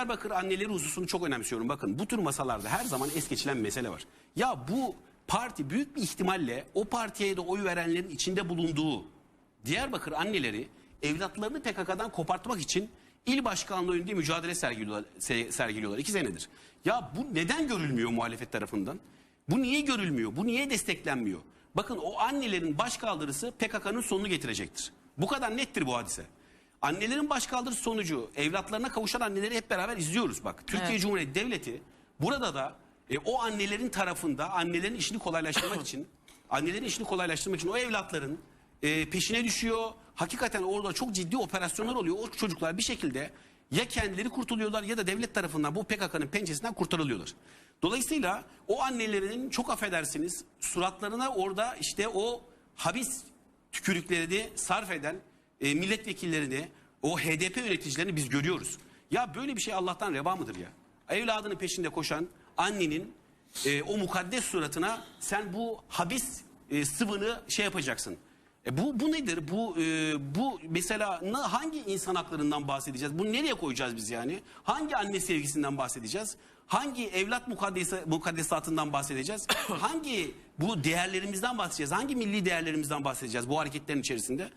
Diyarbakır anneleri hususunu çok önemsiyorum. Bakın bu tür masalarda her zaman es geçilen mesele var. Ya bu parti büyük bir ihtimalle o partiye de oy verenlerin içinde bulunduğu Diyarbakır anneleri evlatlarını PKK'dan kopartmak için il başkanlığı önünde mücadele sergiliyorlar, se- sergiliyorlar. iki senedir. Ya bu neden görülmüyor muhalefet tarafından? Bu niye görülmüyor? Bu niye desteklenmiyor? Bakın o annelerin başkaldırısı PKK'nın sonunu getirecektir. Bu kadar nettir bu hadise. Annelerin başkaldırısı sonucu evlatlarına kavuşan anneleri hep beraber izliyoruz bak. Türkiye Evet. Cumhuriyeti Devleti burada da e, o annelerin tarafında annelerin işini kolaylaştırmak için annelerin işini kolaylaştırmak için o evlatların e, peşine düşüyor. Hakikaten orada çok ciddi operasyonlar oluyor. O çocuklar bir şekilde ya kendileri kurtuluyorlar ya da devlet tarafından bu PKK'nın pençesinden kurtarılıyorlar. Dolayısıyla o annelerin çok affedersiniz suratlarına orada işte o habis tükürüklerini sarf eden e, milletvekillerini, o HDP yöneticilerini biz görüyoruz. Ya böyle bir şey Allah'tan reva mıdır ya? Evladının peşinde koşan annenin e, o mukaddes suratına sen bu habis e, sıvını şey yapacaksın. E bu, bu nedir? Bu e, bu mesela hangi insan haklarından bahsedeceğiz? Bunu nereye koyacağız biz yani? Hangi anne sevgisinden bahsedeceğiz? Hangi evlat mukaddesi, mukaddesatından bahsedeceğiz? hangi bu değerlerimizden bahsedeceğiz? Hangi milli değerlerimizden bahsedeceğiz bu hareketlerin içerisinde?